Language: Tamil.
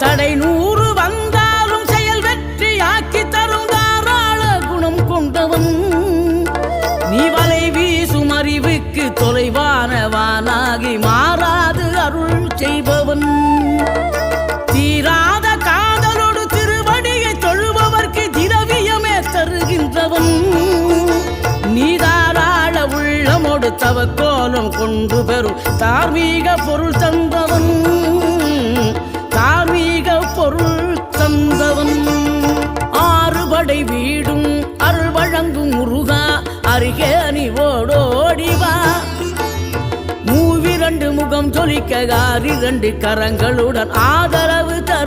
தடை நூறு வந்தாலும் செயல் வெற்றியாக்கி தரும் தாராள குணம் கொண்டவன். நீ வலை வீசும் அறிவுக்கு தொலைவானவானாகி மாறாது அருள் செய்பவன். தீராத காதலோடு திருவடியை தொழுபவர்க்கு திரவியமே தருகின்றவன். நீதாராள உள்ளமோடு தவக்கோலம் கொண்டு பெறும் தார்மீக பொருள் தந்த பொருள் தந்தவன். ஆறுபடை வீடும் அருள் வழங்கும் முருகா அருகே நீ ஓடோடிவா மூவிரண்டு முகம் ஜொலிக்க இரண்டு கரங்களுடன் ஆதரவு த